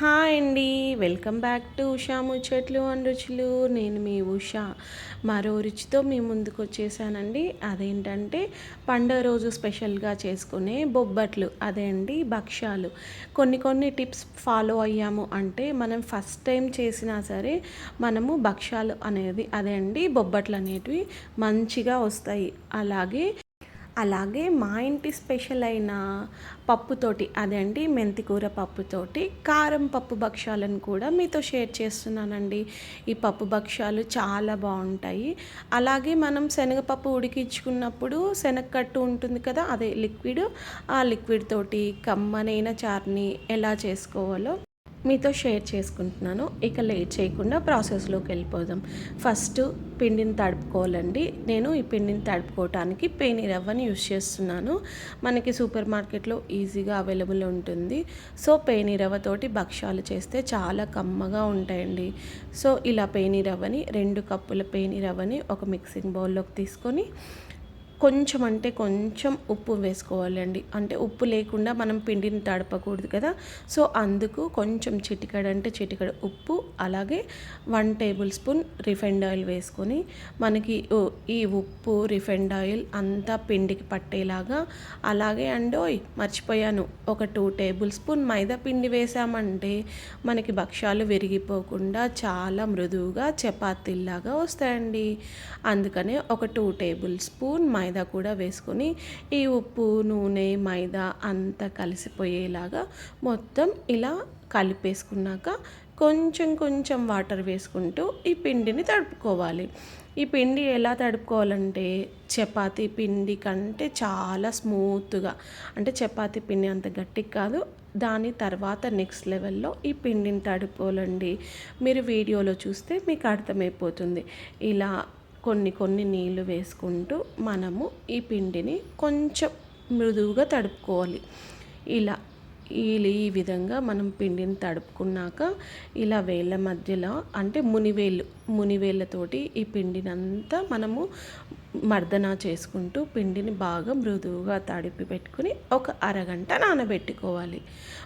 Hi అండి. Welcome back to Usha ముచ్చట్లు and రుచులు. నేను మీ ఉషా. మరో రుచితో మీ ముందుకు వచ్చేసానండి. అదేంటంటే పండుగ రోజు స్పెషల్గా చేసుకునే బొబ్బట్లు. అదే అండి భక్ష్యాలు. కొన్ని కొన్ని టిప్స్ ఫాలో అయ్యాము. అంటే మనం ఫస్ట్ టైం చేసినా సరే మనము భక్ష్యాలు అనేది అదే అండి బొబ్బట్లు అనేటివి మంచిగా వస్తాయి. అలాగే అలాగే మా ఇంటి స్పెషల్ అయిన పప్పుతోటి అదండి మెంతికూర పప్పుతోటి కారం పప్పు భక్ష్యాలను కూడా మీతో షేర్ చేస్తున్నానండి. ఈ పప్పు భక్ష్యాలు చాలా బాగుంటాయి. అలాగే మనం శనగపప్పు ఉడికించుకున్నప్పుడు శనగకట్టు ఉంటుంది కదా అదే లిక్విడ్ ఆ లిక్విడ్ తోటి కమ్మనైన చార్ని ఎలా చేసుకోవాలో మీతో షేర్ చేసుకుంటున్నాను. ఇక లేట్ చేయకుండా ప్రాసెస్లోకి వెళ్ళిపోదాం. ఫస్ట్ పిండిని తడుపుకోవాలండి. నేను ఈ పిండిని తడుపుకోవటానికి పేని రవ్వని యూస్ చేస్తున్నాను. మనకి సూపర్ మార్కెట్లో ఈజీగా అవైలబుల్ ఉంటుంది. సో పేని రవ్వతోటి భక్ష్యాలు చేస్తే చాలా కమ్మగా ఉంటాయండి. సో ఇలా పేని రవ్వని రెండు కప్పుల పేని రవ్వని ఒక మిక్సింగ్ బౌల్లోకి తీసుకొని కొంచెం అంటే కొంచెం ఉప్పు వేసుకోవాలండి. అంటే ఉప్పు లేకుండా మనం పిండిని తడపకూడదు కదా. సో అందుకు కొంచెం చిటికడ అంటే చిటికడ ఉప్పు అలాగే one tablespoon refined oil వేసుకొని మనకి ఈ ఉప్పు రిఫైండ్ ఆయిల్ అంతా పిండికి పట్టేలాగా అలాగే అండోయ్ మర్చిపోయాను. ఒక టూ టేబుల్ స్పూన్ మైదా పిండి వేసామంటే మనకి భక్ష్యాలు విరిగిపోకుండా చాలా మృదువుగా చపాతీల్లాగా వస్తాయండి. అందుకనే ఒక టూ టేబుల్ స్పూన్ మైదా మైదా కూడా వేసుకొని ఈ ఉప్పు నూనె మైదా అంతా కలిసిపోయేలాగా మొత్తం ఇలా కలిపేసుకున్నాక కొంచెం కొంచెం వాటర్ వేసుకుంటూ ఈ పిండిని తడుపుకోవాలి. ఈ పిండి ఎలా తడుపుకోవాలంటే చపాతీ పిండి కంటే చాలా స్మూత్గా అంటే చపాతీ పిండి అంత గట్టిగా కాదు దాని తర్వాత నెక్స్ట్ లెవెల్లో ఈ పిండిని తడుపుకోవాలండి. మీరు వీడియోలో చూస్తే మీకు అర్థమైపోతుంది. ఇలా కొన్ని కొన్ని నీళ్ళు వేసుకుంటూ మనము ఈ పిండిని కొంచెం మృదువుగా తడుపుకోవాలి. ఇలా ఈ విధంగా మనం పిండిని తడుపుకున్నాక ఇలా వేళ్ళ మధ్యలో అంటే మునివేళ్ళు మునివేళ్ళతోటి ఈ పిండినంతా మనము మర్దన చేసుకుంటూ పిండిని బాగా మృదువుగా తడిపి పెట్టుకుని ఒక అరగంట నానబెట్టుకోవాలి.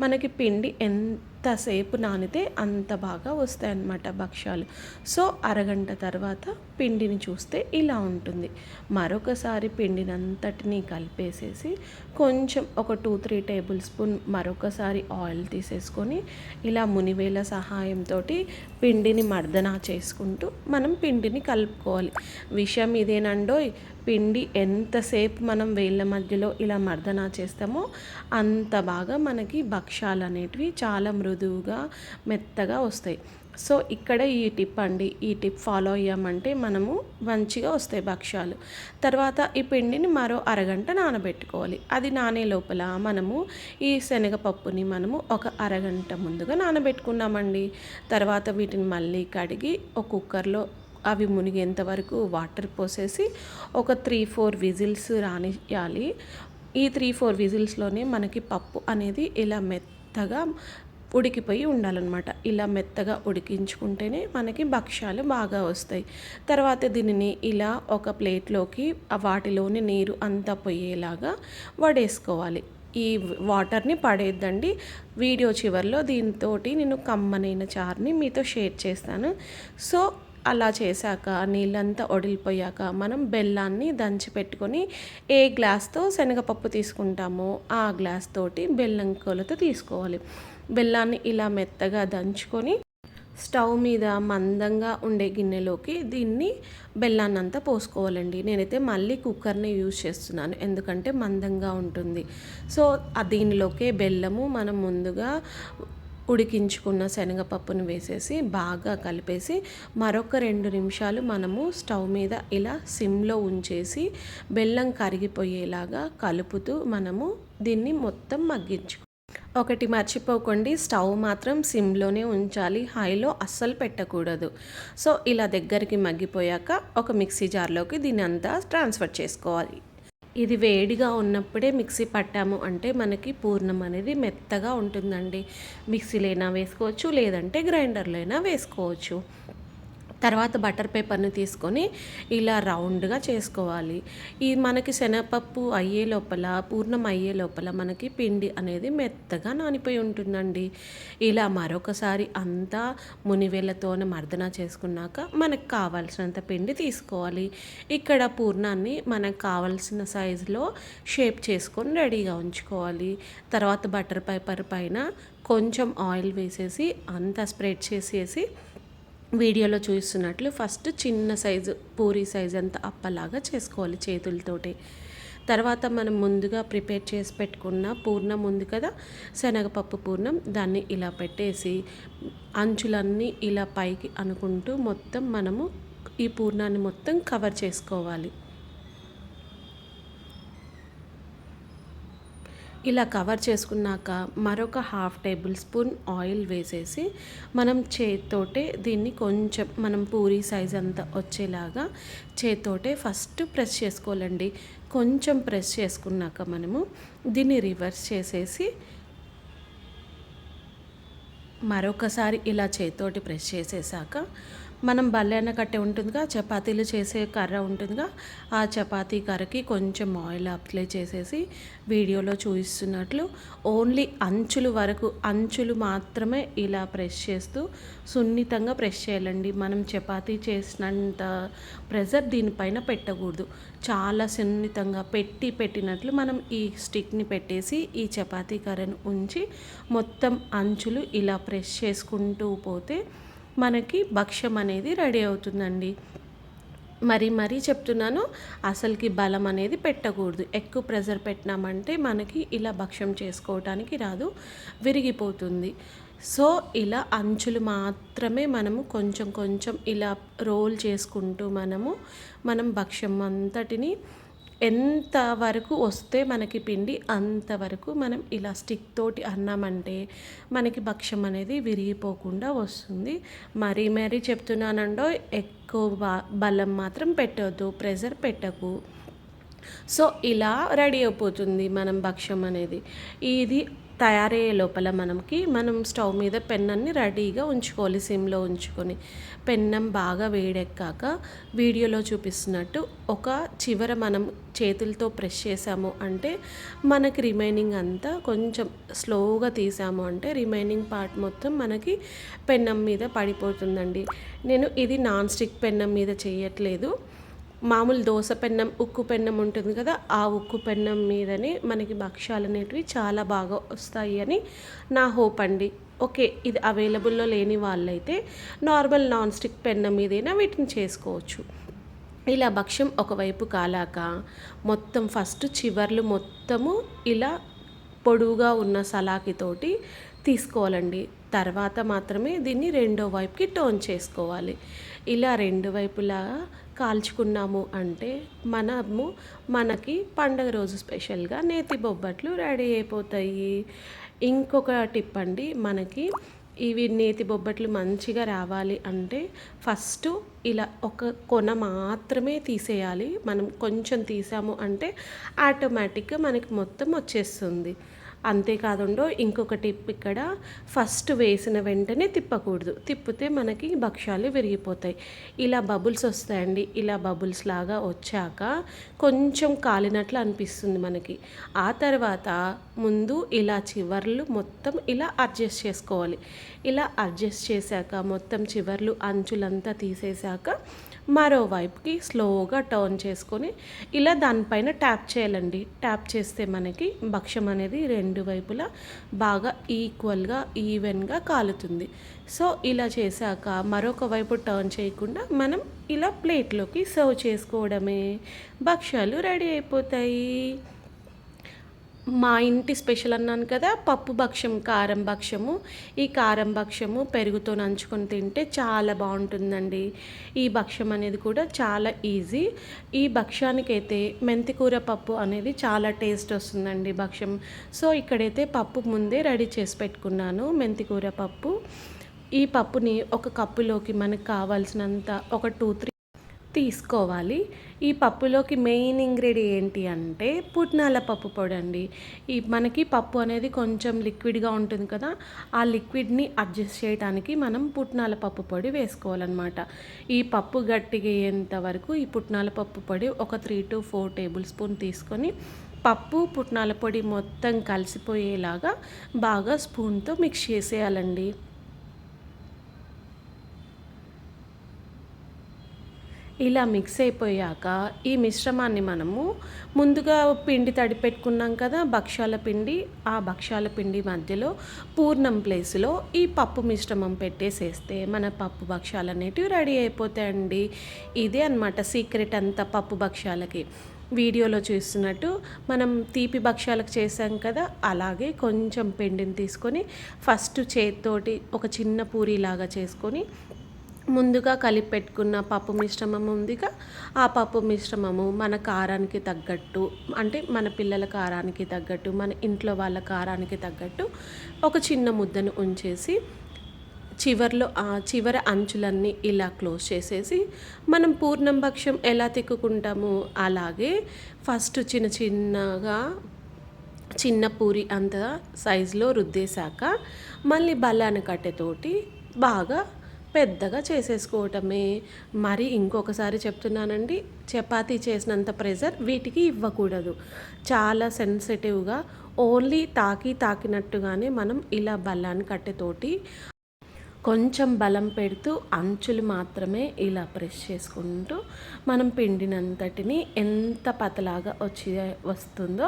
మనకి పిండి ఎంత ఎంతసేపు నానితే అంత బాగా వస్తాయన్నమాట భక్ష్యాలు. సో అరగంట తర్వాత పిండిని చూస్తే ఇలా ఉంటుంది. మరొకసారి పిండినంతటిని కలిపేసేసి కొంచెం ఒక టూ త్రీ టేబుల్ స్పూన్ మరొకసారి ఆయిల్ తీసేసుకొని ఇలా మునివేల సహాయంతో పిండిని మర్దన చేసుకుంటూ మనం పిండిని కలుపుకోవాలి. విషయం ఇదేనండోయ్ పిండి ఎంతసేపు మనం వేళ్ళ మధ్యలో ఇలా మర్దన చేస్తామో అంత బాగా మనకి భక్ష్యాలు అనేటివి చాలా మృదువుగా మెత్తగా వస్తాయి. సో ఇక్కడ ఈ టిప్ అండి. ఈ టిప్ ఫాలో అయ్యామంటే మనము మంచిగా వస్తాయి భక్ష్యాలు. తర్వాత ఈ పిండిని మరో అరగంట నానబెట్టుకోవాలి. అది నానే లోపల మనము ఈ శనగపప్పుని మనము ఒక అరగంట ముందుగా నానబెట్టుకున్నామండి. తర్వాత వీటిని మళ్ళీ కడిగి ఒక కుక్కర్లో అవి మునిగేంత వరకు వాటర్ పోసేసి ఒక త్రీ ఫోర్ విజిల్స్ రానియాలి. ఈ త్రీ ఫోర్ విజిల్స్లోనే మనకి పప్పు అనేది ఇలా మెత్తగా ఉడికిపోయి ఉండాలన్నమాట. ఇలా మెత్తగా ఉడికించుకుంటేనే మనకి భక్ష్యాలు బాగా వస్తాయి. తర్వాత దీనిని ఇలా ఒక ప్లేట్లోకి వాటిలోని నీరు అంతా పోయేలాగా వడేసుకోవాలి. ఈ వాటర్ని పడేద్దండి. వీడియో చివరిలో దీంతో నేను కమ్మనైన చార్ని మీతో షేర్ చేస్తాను. సో అలా చేశాక నీళ్ళంతా వడిలిపోయాక మనం బెల్లాన్ని దంచి పెట్టుకొని ఏ గ్లాస్తో శనగపప్పు తీసుకుంటామో ఆ గ్లాస్ తోటి బెల్లం కొలత తీసుకోవాలి. బెల్లాన్ని ఇలా మెత్తగా దంచుకొని స్టవ్ మీద మందంగా ఉండే గిన్నెలోకి దీన్ని బెల్లాన్ని అంతా పోసుకోవాలండి. నేనైతే మళ్ళీ కుక్కర్ని యూజ్ చేస్తున్నాను ఎందుకంటే మందంగా ఉంటుంది. సో దీనిలోకే బెల్లము మనం ముందుగా ఉడికించుకున్న శనగపప్పును వేసేసి బాగా కలిపేసి మరొక రెండు నిమిషాలు మనము స్టవ్ మీద ఇలా సిమ్లో ఉంచేసి బెల్లం కరిగిపోయేలాగా కలుపుతూ మనము దీన్ని మొత్తం మగ్గించు. ఒకటి మర్చిపోకండి స్టవ్ మాత్రం సిమ్లోనే ఉంచాలి హైలో అస్సలు పెట్టకూడదు. సో ఇలా దగ్గరికి మగ్గిపోయాక ఒక మిక్సీ జార్లోకి దీని అంతా ట్రాన్స్ఫర్ చేసుకోవాలి. ఇది వేడిగా ఉన్నప్పుడే మిక్సీ పట్టాము అంటే మనకి పూర్ణం అనేది మెత్తగా ఉంటుందండి. మిక్సీలో అయినా వేసుకోవచ్చు లేదంటే గ్రైండర్లో అయినా వేసుకోవచ్చు. తర్వాత బటర్ పేపర్ని తీసుకొని ఇలా రౌండ్గా చేసుకోవాలి. ఈ మనకి శనగపప్పు అయ్యే లోపల పూర్ణం అయ్యే లోపల మనకి పిండి అనేది మెత్తగా నానిపోయి ఉంటుందండి. ఇలా మరొకసారి అంతా మునివేళ్ళతో మర్దన చేసుకున్నాక మనకు కావాల్సినంత పిండి తీసుకోవాలి. ఇక్కడ పూర్ణాన్ని మనకు కావాల్సిన సైజులో షేప్ చేసుకొని రెడీగా ఉంచుకోవాలి. తర్వాత బటర్ పేపర్ పైన కొంచెం ఆయిల్ వేసేసి అంతా స్ప్రెడ్ చేసేసి వీడియోలో చూస్తున్నట్లు ఫస్ట్ చిన్న సైజు పూరి సైజు అంత అప్పలాగా చేసుకోవాలి చేతులతోటి. తర్వాత మనం ముందుగా ప్రిపేర్ చేసి పెట్టుకున్న పూర్ణం ఉంది కదా శనగపప్పు పూర్ణం దాన్ని ఇలా పెట్టేసి అంచులన్నీ ఇలా పైకి అనుకుంటూ మొత్తం మనము ఈ పూర్ణాన్ని మొత్తం కవర్ చేసుకోవాలి. ఇలా కవర్ చేసుకున్నాక మరొక హాఫ్ టేబుల్ స్పూన్ ఆయిల్ వేసేసి మనం చేత్తోటే దీన్ని కొంచెం మనం పూరి సైజ్ అంతా వచ్చేలాగా చేత్తోటే ఫస్ట్ ప్రెస్ చేసుకోవాలండి. కొంచెం ప్రెస్ చేసుకున్నాక మనము దీన్ని రివర్స్ చేసేసి మరొకసారి ఇలా చేత్తోటి ప్రెస్ చేసేసాక మనం బల్లెన కట్టే ఉంటుందిగా చపాతీలు చేసే కర్ర ఉంటుందిగా ఆ చపాతీ కర్రకి కొంచెం ఆయిల్ అప్లై చేసేసి వీడియోలో చూపిస్తున్నట్లు ఓన్లీ అంచులు వరకు అంచులు మాత్రమే ఇలా ప్రెస్ చేస్తూ సున్నితంగా ప్రెస్ చేయాలండి. మనం చపాతీ చేసినంత ప్రెజర్ దీనిపైన పెట్టకూడదు. చాలా సున్నితంగా పెట్టి పెట్టినట్లు మనం ఈ స్టిక్ని పెట్టేసి ఈ చపాతీ కర్రను ఉంచి మొత్తం అంచులు ఇలా ప్రెస్ చేసుకుంటూ పోతే మనకి భక్ష్యం అనేది రెడీ అవుతుందండి. మరి మరీ చెప్తున్నాను అసలుకి బలం అనేది పెట్టకూడదు. ఎక్కువ ప్రెజర్ పెట్టినామంటే మనకి ఇలా భక్ష్యం చేసుకోవటానికి రాదు విరిగిపోతుంది. సో ఇలా అంచులు మాత్రమే మనము కొంచెం కొంచెం ఇలా రోల్ చేసుకుంటూ మనము మనం భక్ష్యం అంతటిని ఎంత వరకు వస్తే మనకి పిండి అంతవరకు మనం ఇలా స్టిక్ తోటి అన్నామంటే మనకి భక్ష్యం అనేది విరిగిపోకుండా వస్తుంది. మరీ మరీ చెప్తున్నానండో ఎక్కువ బలం మాత్రం పెట్టవద్దు ప్రెషర్ పెట్టకు. సో ఇలా రెడీ అయిపోతుంది మనం భక్ష్యం అనేది. ఇది తయారయ్యే లోపల మనకి మనం స్టవ్ మీద పెన్నన్ని రెడీగా ఉంచుకోవాలి సిమ్లో ఉంచుకొని. పెన్నం బాగా వేడెక్కాక వీడియోలో చూపిస్తున్నట్టు ఒక చివర మనం చేతులతో ప్రెస్ చేసాము అంటే మనకి రిమైనింగ్ అంతా కొంచెం స్లోగా తీసాము అంటే రిమైనింగ్ పార్ట్ మొత్తం మనకి పెన్నం మీద పడిపోతుందండి. నేను ఇది నాన్ స్టిక్ పెన్నం మీద చేయట్లేదు. మామూలు దోశ పెన్నం ఉక్కు పెన్నం ఉంటుంది కదా ఆ ఉక్కు పెన్నం మీదనే మనకి భక్ష్యాలు అనేటివి చాలా బాగా వస్తాయి అని నా హోప్ అండి. ఓకే ఇది అవైలబుల్లో లేని వాళ్ళైతే నార్మల్ నాన్ స్టిక్ పెన్నం మీదైనా వీటిని చేసుకోవచ్చు. ఇలా భక్ష్యం ఒకవైపు కాలాక మొత్తం ఫస్ట్ చివర్లు మొత్తము ఇలా పొడువుగా ఉన్న సలాకితోటి తీసుకోవాలండి. తర్వాత మాత్రమే దీన్ని రెండో వైపుకి టోన్ చేసుకోవాలి. ఇలా రెండు వైపులా కాల్చుకున్నాము అంటే మనము మనకి పండగ రోజు స్పెషల్గా నేతి బొబ్బట్లు రెడీ అయిపోతాయి. ఇంకొక టిప్ అండి మనకి ఇవి నేతి బొబ్బట్లు మంచిగా రావాలి అంటే ఫస్ట్ ఇలా ఒక కొన మాత్రమే తీసేయాలి. మనం కొంచెం తీసాము అంటే ఆటోమేటిక్గా మనకి మొత్తం వచ్చేస్తుంది. అంతేకాదుండో ఇంకొక టిప్ ఇక్కడ ఫస్ట్ వేసిన వెంటనే తిప్పకూడదు. తిప్పితే మనకి భక్ష్యాలు విరిగిపోతాయి. ఇలా బబుల్స్ వస్తాయండి. ఇలా బబుల్స్ లాగా వచ్చాక కొంచెం కాలినట్లు అనిపిస్తుంది మనకి. ఆ తర్వాత ముందు ఇలా చివర్లు మొత్తం ఇలా అడ్జస్ట్ చేసుకోవాలి. ఇలా అడ్జస్ట్ చేశాక మొత్తం చివర్లు అంచులంతా తీసేశాక మరోవైపుకి స్లోగా టర్న్ చేసుకొని ఇలా దానిపైన ట్యాప్ చేయాలండి. ట్యాప్ చేస్తే మనకి భక్ష్యం అనేది రెండు వైపులా బాగా ఈక్వల్గా ఈవెన్గా కాలుతుంది. సో ఇలా చేశాక మరొక వైపు టర్న్ చేయకుండా మనం ఇలా ప్లేట్లోకి సర్వ్ చేసుకోవడమే. భక్ష్యాలు రెడీ అయిపోతాయి. మా ఇంటి స్పెషల్ అన్నాను కదా పప్పు భక్ష్యం కారం భక్ష్యము ఈ కారం భక్ష్యము పెరుగుతో నంచుకొని తింటే చాలా బాగుంటుందండి. ఈ భక్ష్యం అనేది కూడా చాలా ఈజీ. ఈ భక్ష్యానికైతే మెంతికూర పప్పు అనేది చాలా టేస్ట్ వస్తుందండి భక్ష్యం సో ఇక్కడైతే పప్పు ముందే రెడీ చేసి పెట్టుకున్నాను మెంతికూర పప్పు. ఈ పప్పుని ఒక కప్పులోకి మనకు కావాల్సినంత ఒక టూ త్రీ తీసుకోవాలి. ఈ పప్పులోకి మెయిన్ ఇంగ్రీడియంట్ ఏంటి అంటే పుట్నాల పప్పు పొడి అండి ఈ మనకి పప్పు అనేది కొంచెం లిక్విడ్గా ఉంటుంది కదా ఆ లిక్విడ్ని అడ్జస్ట్ చేయడానికి మనం పుట్నాల పప్పు పొడి వేసుకోవాలన్నమాట. ఈ పప్పు గట్టిగా వరకు ఈ పుట్నాల పప్పు పొడి ఒక three to four tablespoon తీసుకొని పప్పు పుట్నాల పొడి మొత్తం కలిసిపోయేలాగా బాగా స్పూన్తో మిక్స్ చేసేయాలండి. ఇలా మిక్స్ అయిపోయాక ఈ మిశ్రమాన్ని మనము ముందుగా పిండి తడి పెట్టుకున్నాం కదా భక్ష్యాల పిండి. ఆ భక్ష్యాల పిండి మధ్యలో పూర్ణం ప్లేస్లో ఈ పప్పు మిశ్రమం పెట్టేసేస్తే మన పప్పు భక్ష్యాలు అనేటివి రెడీ అయిపోతాయండి. ఇదే అనమాట సీక్రెట్ అంతా పప్పు భక్ష్యాలకి. వీడియోలో చూస్తున్నట్టు మనం తీపి భక్ష్యాలకు చేసాం కదా అలాగే కొంచెం పిండిని తీసుకొని ఫస్ట్ చేతితోటి ఒక చిన్న పూరిలాగా చేసుకొని ముందుగా కలిపి పెట్టుకున్న పప్పు మిశ్రమం ఉందిగా. ఆ పప్పు మిశ్రమము మన కారానికి తగ్గట్టు అంటే మన పిల్లల కారానికి తగ్గట్టు మన ఇంట్లో వాళ్ళ కారానికి తగ్గట్టు ఒక చిన్న ముద్దను ఉంచేసి చివర్లో ఆ అంచులన్నీ ఇలా క్లోజ్ చేసేసి మనం పూర్ణం భక్ష్యం ఎలా తిక్కుకుంటాము అలాగే ఫస్ట్ చిన్న చిన్నగా చిన్న పూరి అంత సైజులో రుద్దేశాక మళ్ళీ బల్లాన కట్టెతోటి బాగా పెద్దగా చేసేసుకోవటమే. మరి ఇంకొకసారి చెప్తున్నానండి చపాతీ చేసినంత ప్రెజర్ వీటికి ఇవ్వకూడదు. చాలా సెన్సిటివ్గా ఓన్లీ తాకి తాకినట్టుగానే మనం ఇలా బల్లాన్ని కట్టెతోటి కొంచెం బలం పెడుతూ అంచులు మాత్రమే ఇలా ప్రెస్ చేసుకుంటూ మనం పిండినంతటిని ఎంత పతలాగా వచ్చి వస్తుందో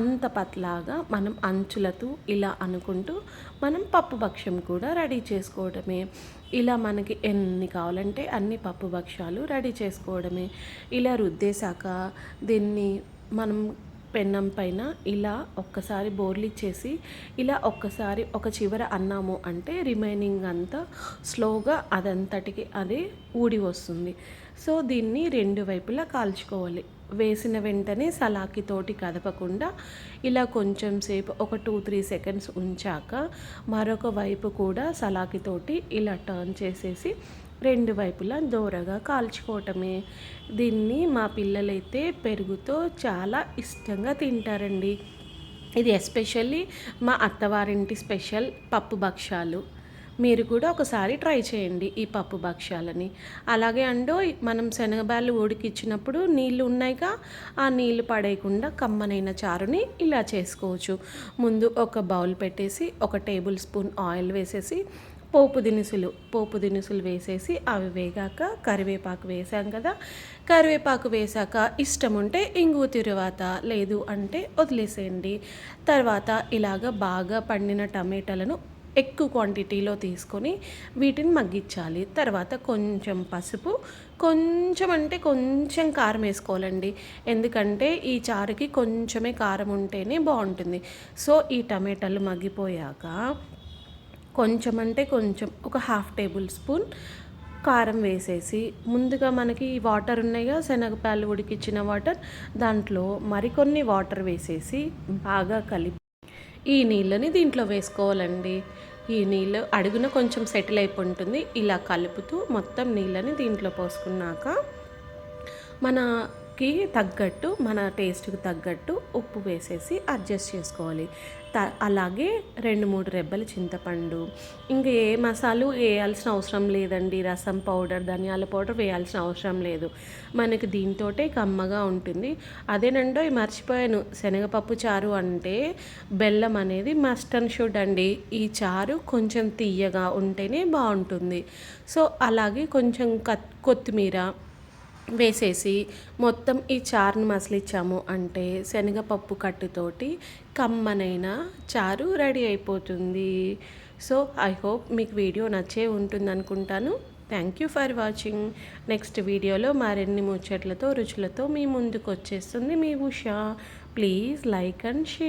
అంత పతలాగా మనం అంచులతో ఇలా అనుకుంటూ మనం పప్పు భక్ష్యం కూడా రెడీ చేసుకోవడమే. ఇలా మనకి ఎన్ని కావాలంటే అన్ని పప్పు భక్ష్యాలు రెడీ చేసుకోవడమే. ఇలా రుద్దేశాక దీన్ని మనం పెన్నం పైన ఇలా ఒక్కసారి బోర్లిచ్చేసి ఇలా ఒక్కసారి ఒక చివర అన్నాము అంటే రిమైనింగ్ అంతా స్లోగా అదంతటికి అదే ఊడి వస్తుంది. సో దీన్ని రెండు వైపులా కాల్చుకోవాలి. వేసిన వెంటనే సలాకితోటి కదపకుండా ఇలా కొంచెం సేపు ఒక టూ త్రీ సెకండ్స్ ఉంచాక మరొక వైపు కూడా సలాకితోటి ఇలా టర్న్ చేసేసి రెండు వైపులా దోరగా కాల్చుకోవటమే. దీన్ని మా పిల్లలైతే పెరుగుతో చాలా ఇష్టంగా తింటారండి. ఇది ఎస్పెషల్లీ మా అత్తవారింటి స్పెషల్ పప్పు భక్ష్యాలు. మీరు కూడా ఒకసారి ట్రై చేయండి ఈ పప్పు భక్ష్యాలని. అలాగే అండో మనం శనగబాలు ఉడికిచ్చినప్పుడు నీళ్ళు ఉన్నాయిగా ఆ నీళ్ళు పడేయకుండా కమ్మనైన చారుని ఇలా చేసుకోవచ్చు. ముందు ఒక బౌల్ పెట్టేసి ఒక టేబుల్ స్పూన్ ఆయిల్ వేసేసి పోపు దినుసులు పోపు దినుసులు వేసేసి అవి వేగాక కరివేపాకు వేసాం కదా. కరివేపాకు వేసాక ఇష్టం ఉంటే ఇంగు తిరువాత లేదు అంటే వదిలేసేయండి. తర్వాత ఇలాగ బాగా పండిన టమాటాలను ఎక్కువ క్వాంటిటీలో తీసుకొని వీటిని మగ్గించాలి. తర్వాత కొంచెం పసుపు కొంచెం అంటే కొంచెం కారం వేసుకోవాలండి. ఎందుకంటే ఈ చారుకి కొంచెమే కారం ఉంటేనే బాగుంటుంది. సో ఈ టమాటాలు మగ్గిపోయాక కొంచెం అంటే కొంచెం ఒక హాఫ్ టేబుల్ స్పూన్ కారం వేసేసి ముందుగా మనకి వాటర్ ఉన్నాయిగా శనగపాలు ఉడికిచ్చిన వాటర్ దాంట్లో మరికొన్ని వాటర్ వేసేసి బాగా కలిపి ఈ నీళ్ళని దీంట్లో వేసుకోవాలండి. ఈ నీళ్ళు అడుగున కొంచెం సెటిల్ అయిపోయి ఉంటుంది ఇలా కలుపుతూ మొత్తం నీళ్ళని దీంట్లో పోసుకున్నాక మనకి తగ్గట్టు మన టేస్ట్కి తగ్గట్టు ఉప్పు వేసేసి అడ్జస్ట్ చేసుకోవాలి. త అలాగే రెండు మూడు రెబ్బల చింతపండు. ఇంకా ఏ మసాలు వేయాల్సిన అవసరం లేదండి. రసం పౌడర్ ధనియాల పౌడర్ వేయాల్సిన అవసరం లేదు. మనకి దీంతో కమ్మగా ఉంటుంది. అదేనండో మర్చిపోయాను. శనగపప్పు చారు అంటే బెల్లం అనేది మస్ట్ అండ్ షుడ్ అండి. ఈ చారు కొంచెం తీయగా ఉంటేనే బాగుంటుంది. సో అలాగే కొంచెం కొత్తిమీర వేసేసి మొత్తం ఈ చారుని మసలిచ్చాము అంటే శనగపప్పు కట్టుతోటి కమ్మనైన చారు రెడీ అయిపోతుంది. సో ఐ హోప్ మీకు వీడియో నచ్చే ఉంటుంది అనుకుంటాను thank you for watching next వీడియోలో మరిన్ని ముచ్చట్లతో రుచులతో మీ ముందుకు వచ్చేస్తుంది మీ Usha. Please like and share